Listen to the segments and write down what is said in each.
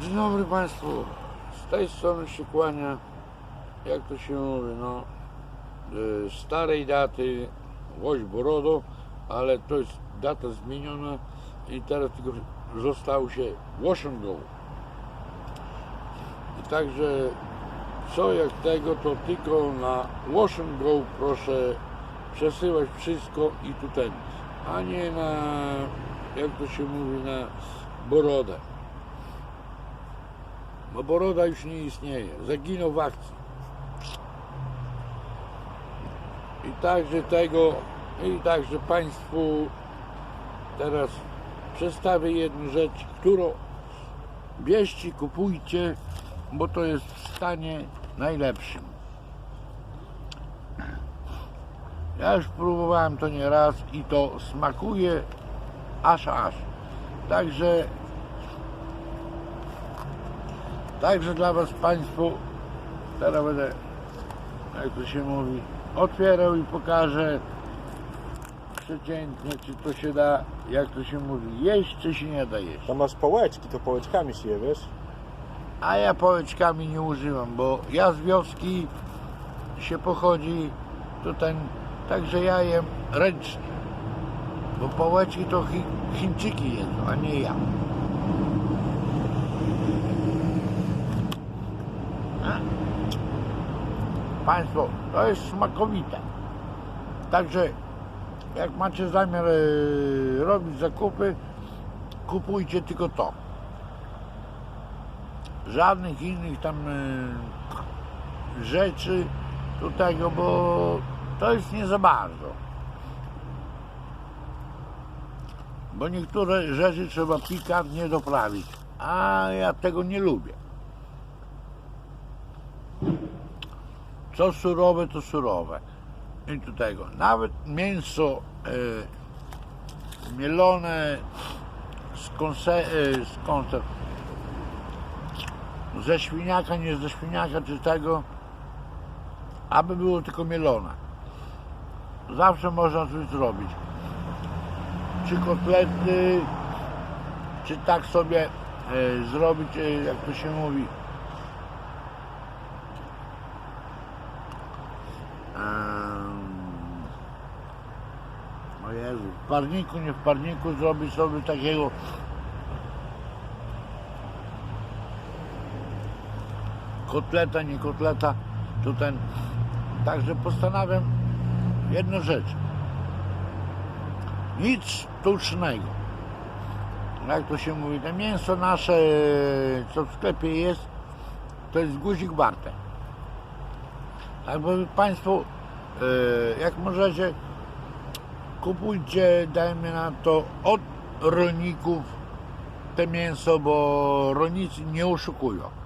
Dzień dobry Państwu. Z tej strony się kłania, jak to się mówi, no, y, starej daty Łoś Borodo, ale to jest data zmieniona i teraz tylko został się Washington. I także co jak tego, to tylko na Washington proszę przesyłać wszystko i tutaj, a nie na, jak to się mówi, na Borodę. Bo Boroda już nie istnieje. Zaginął w akcji. I także tego, i także Państwu teraz przedstawię jedną rzecz, którą bierzcie, kupujcie, bo to jest w stanie najlepszym. Ja już próbowałem to nie raz i to smakuje aż aż. Także Także dla Was Państwu teraz będę, jak to się mówi, otwierał i pokażę przeciętnie, czy to się da, jak to się mówi, jeść, czy się nie da jeść. Tam masz pałeczki, to pałeczkami się je, wiesz? A ja pałeczkami nie używam, bo ja z wioski się pochodzi tutaj, także ja jem ręcznie. Bo pałeczki to chi, Chińczyki jedzą, a nie ja. Państwo, to jest smakowite. Także jak macie zamiar e, robić zakupy, kupujcie tylko to żadnych innych tam e, rzeczy tego, bo to jest nie za bardzo. Bo niektóre rzeczy trzeba pikantnie doprawić, a ja tego nie lubię. Co surowe, to surowe. I do tego. Nawet mięso e, mielone z, konse, e, z konserw ze świniaka, nie ze świniaka, czy tego, aby było tylko mielone. Zawsze można coś zrobić. Czy kotlety, czy tak sobie e, zrobić, jak to się mówi. O Jezu, w parniku, nie w parniku zrobić sobie takiego kotleta, nie kotleta, to ten. Także postanawiam jedną rzecz. Nic sztucznego. Jak to się mówi, to mięso nasze, co w sklepie jest, to jest guzik warte. Tak, bo Państwo, e, jak możecie, kupujcie, dajmy na to, od rolników te mięso, bo rolnicy nie oszukują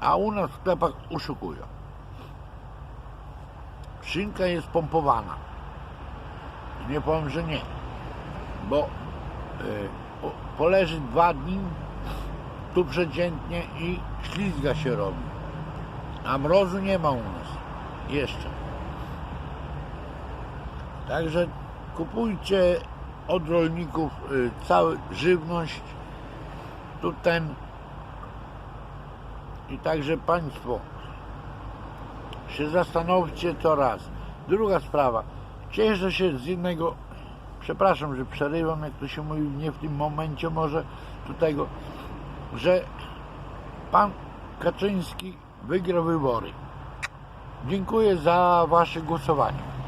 a u nas w sklepach oszukują. Szynka jest pompowana. Nie powiem, że nie. Bo y, po, poleży dwa dni tu przeciętnie i ślizga się robi. A mrozu nie ma u nas. Jeszcze. Także kupujcie od rolników y, całą żywność. Tu ten i także Państwo się zastanówcie to raz. Druga sprawa. Cieszę się z innego, przepraszam, że przerywam, jak to się mówi, nie w tym momencie może do tego, że Pan Kaczyński wygrał wybory. Dziękuję za Wasze głosowanie.